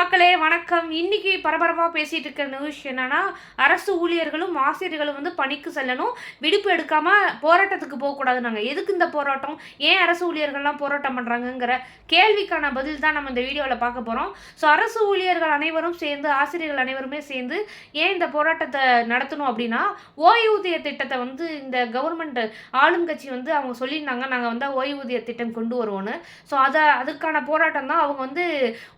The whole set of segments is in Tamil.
மக்களே வணக்கம். இன்னைக்கு பரபரப்பாக பேசிகிட்டு இருக்கிற நியூஸ் என்னன்னா அரசு ஊழியர்களும் ஆசிரியர்களும் வந்து பணிக்கு செல்லணும். விடுப்பு எடுக்காமல் போராட்டத்துக்கு போகக்கூடாது நாங்கள் எதுக்கு இந்த போராட்டம்? ஏன் அரசு ஊழியர்கள்லாம் போராட்டம் பண்ணுறாங்கங்கிற கேள்விக்கான பதில் தான் நம்ம இந்த வீடியோவில் பார்க்க போகிறோம் ஸோ அரசு ஊழியர்கள் அனைவரும் சேர்ந்து ஆசிரியர்கள் அனைவருமே சேர்ந்து ஏன் இந்த போராட்டத்தை நடத்தணும் அப்படின்னா ஓய்வூதிய திட்டத்தை வந்து இந்த கவர்மெண்ட் ஆளும் கட்சி வந்து அவங்க சொல்லியிருந்தாங்க. நாங்கள் வந்து ஓய்வூதிய திட்டம் கொண்டு வருவோன்னு ஸோ அதை அதுக்கான போராட்டம் தான். அவங்க வந்து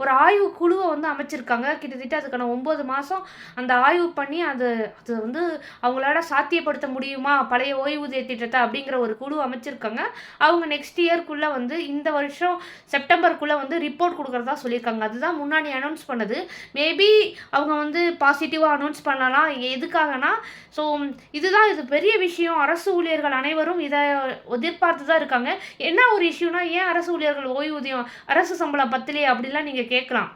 ஒரு ஆய்வு குழுவை வந்து அமைச்சிருக்காங்க. கிட்டத்தட்ட அதுக்கான ஒம்பது மாதம் அந்த ஆய்வு பண்ணி அது அது வந்து அவங்களால சாத்தியப்படுத்த முடியுமா? பழைய ஓய்வூதிய திட்டத்தை அப்படிங்கிற ஒரு குழு அமைச்சிருக்காங்க. அவங்க நெக்ஸ்ட் இயர்க்குள்ளே வந்து இந்த வருஷம் செப்டம்பருக்குள்ளே வந்து ரிப்போர்ட் கொடுக்குறதா சொல்லியிருக்காங்க. அதுதான் முன்னாடி அனௌன்ஸ் பண்ணது. மேபி அவங்க வந்து பாசிட்டிவாக அனௌன்ஸ் பண்ணலாம். எதுக்காகனா ஸோ இதுதான் இது பெரிய விஷயம். அரசு ஊழியர்கள் அனைவரும் இதை எதிர்பார்த்து தான் இருக்காங்க. என்ன ஒரு இஷ்யூனா ஏன் அரசு ஊழியர்கள் ஓய்வூதியம் அரசு சம்பளம் பத்திலே அப்படிலாம் நீங்கள் கேட்கலாம்.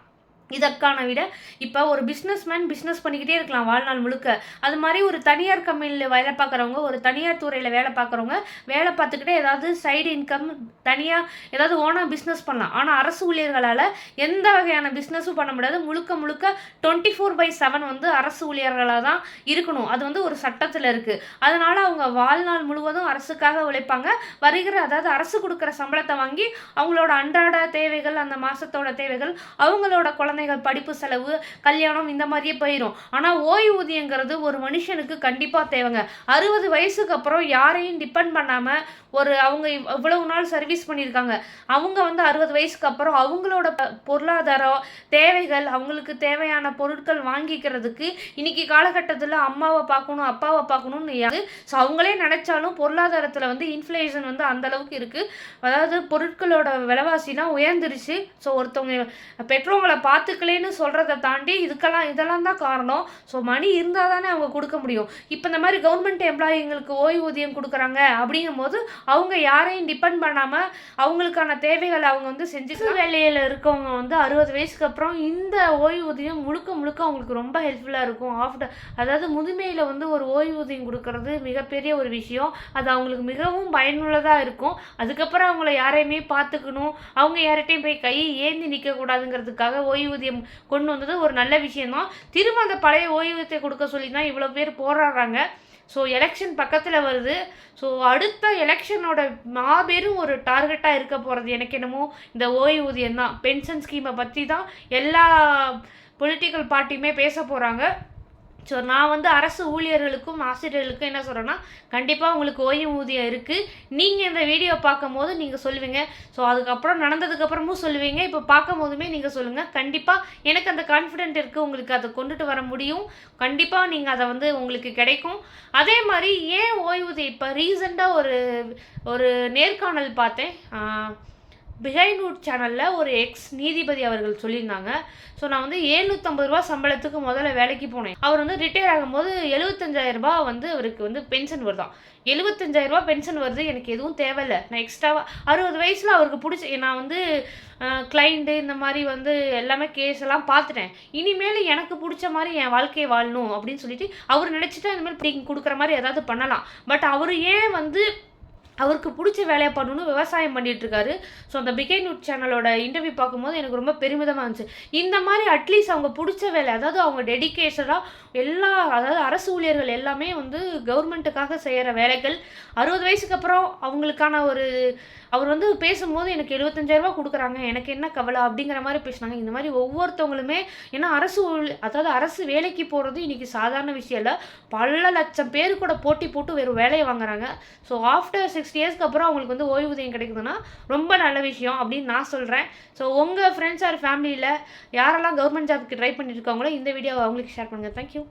இதற்கான விட இப்போ ஒரு பிஸ்னஸ்மேன் பிஸ்னஸ் பண்ணிக்கிட்டே இருக்கலாம் வாழ்நாள் முழுக்க. அது மாதிரி ஒரு தனியார் கம்பெனியில் வேலை பார்க்குறவங்க ஒரு தனியார் துறையில் வேலை பார்க்குறவங்க வேலை பார்த்துக்கிட்டே ஏதாவது சைடு இன்கம் தனியாக ஏதாவது ஓனாக பிஸ்னஸ் பண்ணலாம். ஆனால் அரசு ஊழியர்களால் எந்த வகையான பிஸ்னஸும் பண்ண முடியாது. முழுக்க முழுக்க டுவெண்ட்டி ஃபோர் பை செவன் வந்து அரசு ஊழியர்களாக தான் இருக்கணும். அது வந்து ஒரு சட்டத்தில் இருக்குது அதனால் அவங்க வாழ்நாள் முழுவதும் அரசுக்காக உழைப்பாங்க. வருகிற அதாவது அரசு கொடுக்குற சம்பளத்தை வாங்கி அவங்களோட அன்றாட தேவைகள் அந்த மாதத்தோட தேவைகள் அவங்களோட குழந்தை குழந்தைகள் படிப்பு செலவு கல்யாணம் இந்த மாதிரியே போயிடும் ஆனால் ஓய்வூதியங்கிறது ஒரு மனுஷனுக்கு கண்டிப்பாக தேவைங்க. அறுபது வயசுக்கு அப்புறம் யாரையும் டிபெண்ட் பண்ணாமல் ஒரு அவங்க இவ்வளவு நாள் சர்வீஸ் பண்ணியிருக்காங்க. அவங்க வந்து அறுபது வயசுக்கு அப்புறம் அவங்களோட ப- பொருளாதாரம் தேவைகள் அவங்களுக்கு தேவையான பொருட்கள் வாங்கிக்கிறதுக்கு இன்னைக்கு காலகட்டத்தில் அம்மாவை பார்க்கணும் அப்பாவை பார்க்கணும்னு யாரு? ஸோ அவங்களே நினைச்சாலும் பொருளாதாரத்தில் வந்து இன்ஃப்ளேஷன் வந்து அந்த அளவுக்கு இருக்குது அதாவது பொருட்களோட விலைவாசிலாம் உயர்ந்துருச்சு. ஸோ ஒருத்தவங்க பெற்றவங்களை பார்த்துக்கலேன்னு சொல்கிறத தாண்டி இதுக்கெல்லாம் இதெல்லாம் தான் காரணம். ஸோ மணி இருந்தால் தானே அவங்க கொடுக்க முடியும். இப்போ இந்த மாதிரி கவர்மெண்ட் எம்ப்ளாயிங்களுக்கு ஓய்வூதியம் கொடுக்குறாங்க அப்படிங்கும்போது அவங்க யாரையும் டிபெண்ட் பண்ணாமல் அவங்களுக்கான தேவைகளை அவங்க வந்து செஞ்சுக்க வேலையில் இருக்கவங்க வந்து அறுபது வயசுக்கு அப்புறம் இந்த ஓய்வூதியம் முழுக்க முழுக்க அவங்களுக்கு ரொம்ப ஹெல்ப்ஃபுல்லாக இருக்கும். ஆஃப்டர் அதாவது முதுமையில் வந்து ஒரு ஓய்வூதியம் கொடுக்கறது மிகப்பெரிய ஒரு விஷயம். அது அவங்களுக்கு மிகவும் பயனுள்ளதாக இருக்கும். அதுக்கப்புறம் அவங்கள யாரையுமே பார்த்துக்கணும். அவங்க யார்கிட்டையும் போய் கை ஏந்தி நிற்கக்கூடாதுங்கிறதுக்காக ஓய்வூதியம் கொண்டு வந்தது ஒரு நல்ல விஷயம்தான். திரும்ப அந்த பழைய ஓய்வூதியத்தை கொடுக்க சொல்லி தான் இவ்வளோ பேர் போராடுறாங்க. ஸோ எலெக்ஷன் பக்கத்தில் வருது. ஸோ அடுத்த எலெக்ஷனோட மாபெரும் ஒரு டார்கெட்டாக இருக்க போகிறது எனக்கு என்னமோ இந்த ஓய்வூதியம் தான் பென்ஷன் ஸ்கீமை பற்றி தான் எல்லா பொலிட்டிக்கல் பார்ட்டியுமே பேச போகிறாங்க ஸோ நான் வந்து அரசு ஊழியர்களுக்கும் ஆசிரியர்களுக்கும் என்ன சொல்கிறேன்னா கண்டிப்பாக உங்களுக்கு ஓய்வூதியம் இருக்குது நீங்கள் இந்த வீடியோ பார்க்கும்போது நீங்கள் சொல்லுவீங்க. ஸோ அதுக்கப்புறம் நடந்ததுக்கப்புறமும் சொல்லுவீங்க. இப்போ பார்க்கும் போதுமே நீங்கள் சொல்லுங்கள் கண்டிப்பாக எனக்கு அந்த கான்ஃபிடென்ட் இருக்குது உங்களுக்கு அதை கொண்டுட்டு வர முடியும். கண்டிப்பாக நீங்கள் அதை வந்து உங்களுக்கு கிடைக்கும். அதே மாதிரி ஏன் ஓய்வூதியம்? இப்போ ரீசெண்டாக ஒரு ஒரு நேர்காணல் பார்த்தேன். பிஹைண்ட் வுட் சேனலில் ஒரு எக்ஸ் நீதிபதி அவர்கள் சொல்லியிருந்தாங்க. ஸோ நான் வந்து ஏழ்நூற்றம்பது ரூபா சம்பளத்துக்கு முதல்ல வேலைக்கு போனேன். அவர் வந்து ரிட்டையர் ஆகும்போது 75000 வந்து அவருக்கு வந்து பென்ஷன் வருதான். 75000 பென்ஷன் வருது எனக்கு எதுவும் தேவையில்லை. நான் எக்ஸ்ட்ராவாக அறுபது வயசில் அவருக்கு பிடிச்ச நான் வந்து கிளைண்ட்டு இந்த மாதிரி வந்து எல்லாமே கேஸ் எல்லாம் பார்த்துட்டேன். இனிமேல் எனக்கு பிடிச்ச மாதிரி என் வாழ்க்கையை வாழணும் அப்படின்னு சொல்லிட்டு அவர் நினச்சிட்டு இந்த மாதிரி கொடுக்குற மாதிரி ஏதாவது பண்ணலாம். பட் அவர் ஏன் வந்து அவருக்கு பிடிச்ச வேலையை பண்ணணும்னு விவசாயம் பண்ணிட்டு ஸோ அந்த பிகை நியூட் சேனலோட இன்டர்வியூ பார்க்கும்போது எனக்கு ரொம்ப பெருமிதமாக இருந்துச்சு. இந்த மாதிரி அட்லீஸ்ட் அவங்க பிடிச்ச வேலை அதாவது அவங்க டெடிகேஷனாக எல்லா அதாவது அரசு ஊழியர்கள் எல்லாமே வந்து கவர்மெண்ட்டுக்காக செய்கிற வேலைகள் அறுபது வயசுக்கு அப்புறம் அவங்களுக்கான ஒரு அவர் வந்து பேசும்போது எனக்கு எழுபத்தஞ்சாயிரரூபா கொடுக்குறாங்க எனக்கு என்ன கவலை அப்படிங்கிற மாதிரி பேசினாங்க. இந்த மாதிரி ஒவ்வொருத்தவங்களுமே ஏன்னா அரசு அதாவது அரசு வேலைக்கு போகிறது இன்னைக்கு சாதாரண விஷயம் இல்லை. பல லட்சம் பேர் கூட போட்டி போட்டு வெறும் வேலையை வாங்குறாங்க. ஸோ ஆஃப்டர் சிக்ஸ் சிக்ஸ் இயர்ஸ்க்கு அப்புறம் அவங்களுக்கு வந்து ஓய்வூதியம் கிடைக்குதுன்னா ரொம்ப நல்ல விஷயம் அப்படின்னு நான் சொல்கிறேன் ஸோ உங்கள் ஃப்ரெண்ட்ஸ் ஆர் ஃபேமிலியில் யாரெல்லாம் கவர்மெண்ட் ஜாப்க்கு ட்ரை பண்ணியிருக்காங்களோ இந்த வீடியோவை அவங்களுக்கு ஷேர் பண்ணுங்கள் தேங்க்யூ